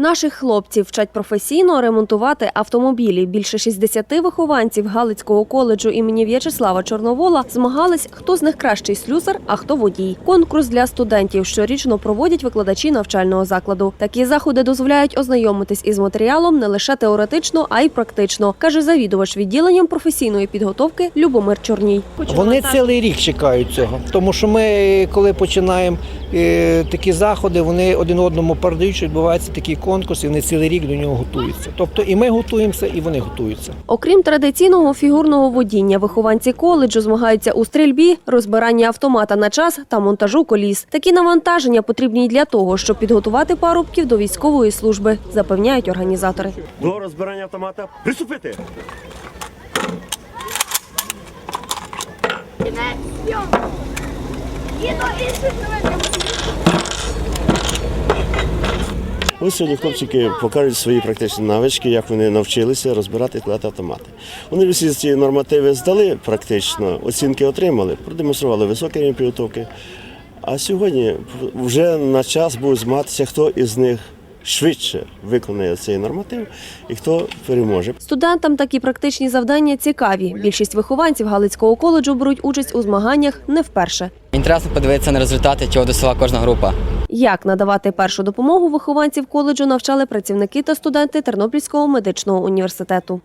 Наших хлопців вчать професійно ремонтувати автомобілі. Більше 60 вихованців Галицького коледжу імені В'ячеслава Чорновола змагались, хто з них кращий слюсар, а хто водій. Конкурс для студентів щорічно проводять викладачі навчального закладу. Такі заходи дозволяють ознайомитись із матеріалом не лише теоретично, а й практично, каже завідувач відділенням професійної підготовки Любомир Чорній. Вони цілий рік чекають цього, тому що ми, коли починаємо е, такі заходи, вони один одному передають, що відбувається такий конкурс, і вони цілий рік до нього готуються. Тобто і ми готуємося, і вони готуються. Окрім традиційного фігурного водіння, вихованці коледжу змагаються у стрільбі, розбиранні автомата на час та монтажу коліс. Такі навантаження потрібні для того, щоб підготувати парубків до військової служби, запевняють організатори. До розбирання автомата приступити. Ось сьогодні хлопчики покажуть свої практичні навички, як вони навчилися розбирати і складати автомати. Вони всі ці нормативи здали практично, оцінки отримали, продемонстрували високий рівень підготовки. А сьогодні вже на час будуть змагатися, хто із них швидше виконає цей норматив і хто переможе. Студентам такі практичні завдання цікаві. Більшість вихованців Галицького коледжу беруть участь у змаганнях не вперше. Інтересно подивитися на результати, чого досягла кожна група. Як надавати першу допомогу вихованців коледжу навчали працівники та студенти Тернопільського медичного університету.